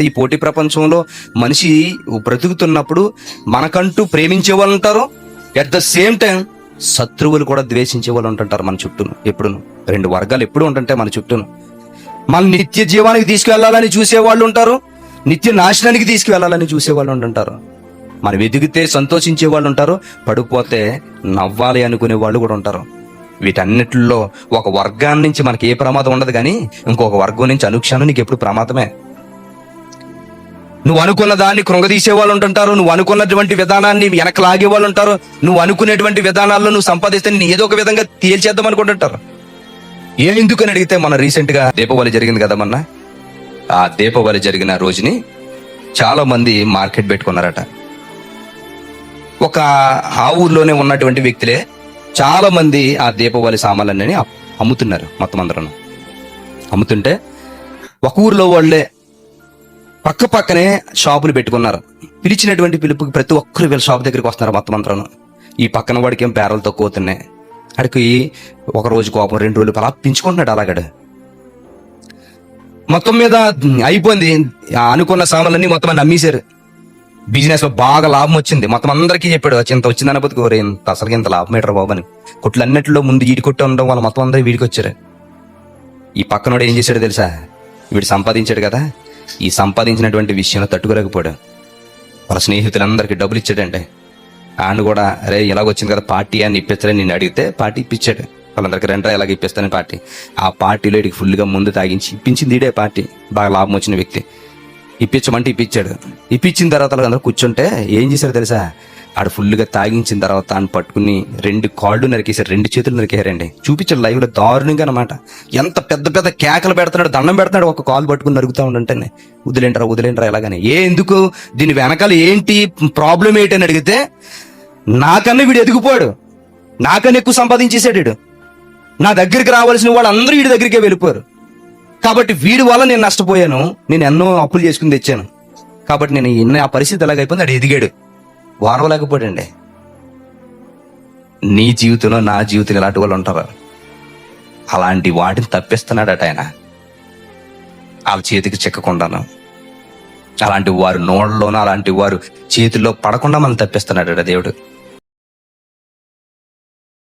ఈ పోటీ ప్రపంచంలో మనిషి బ్రతుకుతున్నప్పుడు మనకంటూ ప్రేమించే వాళ్ళు ఉంటారు. అట్ ద సేమ్ టైం శత్రువులు కూడా ద్వేషించే వాళ్ళు ఉంటుంటారు మన చుట్టూను ఎప్పుడును. రెండు వర్గాలు ఎప్పుడు ఉంటుంటాయి మన చుట్టూను. మన నిత్య జీవానికి తీసుకువెళ్ళాలని చూసే వాళ్ళు ఉంటారు. నిత్య నాశనానికి తీసుకువెళ్ళాలని చూసే వాళ్ళు ఉంటుంటారు. మనం ఎదిగితే సంతోషించే వాళ్ళు ఉంటారు. పడిపోతే నవ్వాలి అనుకునే వాళ్ళు కూడా ఉంటారు. వీటన్నిటిలో ఒక వర్గాన్ని నుంచి మనకి ఏ ప్రమాదం ఉండదు కానీ ఇంకొక వర్గం నుంచి అనుక్షణం నీకు ఎప్పుడు ప్రమాదమే. నువ్వు అనుకున్న దాన్ని కృంగదీసే వాళ్ళు ఉంటుంటారు నువ్వు అనుకున్నటువంటి విధానాన్ని వెనక లాగే వాళ్ళు ఉంటారు నువ్వు అనుకునేటువంటి విధానాల్లో నువ్వు సంపాదిస్తే నేను ఏదో ఒక విధంగా తేల్చేద్దాం అనుకుంటుంటారు ఏ ఎందుకని అడిగితే మన రీసెంట్గా దీపావళి జరిగింది కదా మొన్న? ఆ దీపావళి జరిగిన రోజుని చాలా మంది మార్కెట్ పెట్టుకున్నారట. ఒక ఆ ఊర్లోనే ఉన్నటువంటి వ్యక్తులే చాలా మంది ఆ దీపావళి సామాన్లన్నీ అమ్ముతున్నారు మొత్తం అందరూ అమ్ముతుంటే ఒక ఊర్లో వాళ్ళే పక్క పక్కనే షాపులు పెట్టుకున్నారు. పిలిచినటువంటి పిలుపుకి ప్రతి ఒక్కరు వీళ్ళ షాప్ దగ్గరికి వస్తున్నారు మొత్తం అందరూ ఈ పక్కన వాడికి ఏం పేరలు తక్కువ అవుతున్నాయి అడికి ఒక రోజు కోపం రెండు రోజులు అలా పెంచుకుంటున్నాడు అలాగడు. మొత్తం మీద అయిపోయింది. అనుకున్న సామాన్లన్నీ మొత్తం అన్ని అమ్మేశారు బిజినెస్లో బాగా లాభం వచ్చింది. మొత్తం అందరికీ చెప్పాడు ఇంత వచ్చింది అనబోతు ఇంత అసలు ఇంత లాభం ఏంట్రా బాబు అని. కొట్లన్నిటిలో ముందు ఈడి కొట్టి ఉండడం వాళ్ళ మొత్తం అందరూ వీడికి వచ్చారు. ఈ పక్కనోడు ఏం చేశాడు తెలుసా? వీడు సంపాదించాడు కదా. ఈ సంపాదించినటువంటి విషయంలో తట్టుకోలేకపోయాడు. వాళ్ళ స్నేహితులందరికీ డబ్బులు ఇచ్చాడంటే ఆయన కూడా అరే ఇలాగొచ్చింది కదా పార్టీ అని ఇప్పించాలని నేను అడిగితే పార్టీ ఇప్పించాడు. వాళ్ళందరికీ రెండరా ఇలాగ ఇప్పిస్తాను పార్టీ. ఆ పార్టీలో ఇడికి ఫుల్గా ముందు తాగించి ఇప్పించింది ఇడే పార్టీ. బాగా లాభం వచ్చిన వ్యక్తి. ఇప్పించమంటే ఇప్పించాడు. ఇప్పించిన తర్వాత అందరూ కూర్చుంటే ఏం చేశారు తెలుసా? ఆడు ఫుల్గా తాగించిన తర్వాత ఆయన పట్టుకుని రెండు కాళ్ళు నరికేశారు రెండు చేతులు నరికేశారండి. చూపించాడు లైవ్లో దారుణంగా అనమాట ఎంత పెద్ద పెద్ద కేకలు పెడుతున్నాడు దండం పెడుతున్నాడు ఒక కాలు పట్టుకుని నరుగుతా ఉండంటేనే. వదిలేంట్రా వదిలేంట్రా ఎలాగని. ఏ ఎందుకు? దీని వెనకాల ఏంటి ప్రాబ్లం ఏంటి అని అడిగితే నాకన్నా వీడు ఎదిగిపోయాడు. నాకన్నా ఎక్కువ సంపాదించేశాడు వీడు. నా దగ్గరికి రావాల్సిన వాళ్ళు అందరూ వీడి దగ్గరికే వెళ్ళిపోయారు. కాబట్టి వీడి వల్ల నేను నష్టపోయాను. నేను ఎన్నో అప్పులు చేసుకుని తెచ్చాను. కాబట్టి నేను ఎన్న ఆ పరిస్థితి ఎలాగైపోయింది అడు ఎదిగాడు. వారవలేకపోయాడండి నీ జీవితంలో నా జీవితంలో ఇలాంటి వాళ్ళు ఉంటారు? అలాంటి వాటిని తప్పిస్తున్నాడట ఆయన. వాళ్ళ చేతికి చిక్కకుండాను. అలాంటి వారు నోళ్ళలోనూ అలాంటి వారు చేతిలో పడకుండా మనం తప్పిస్తున్నాడట దేవుడు.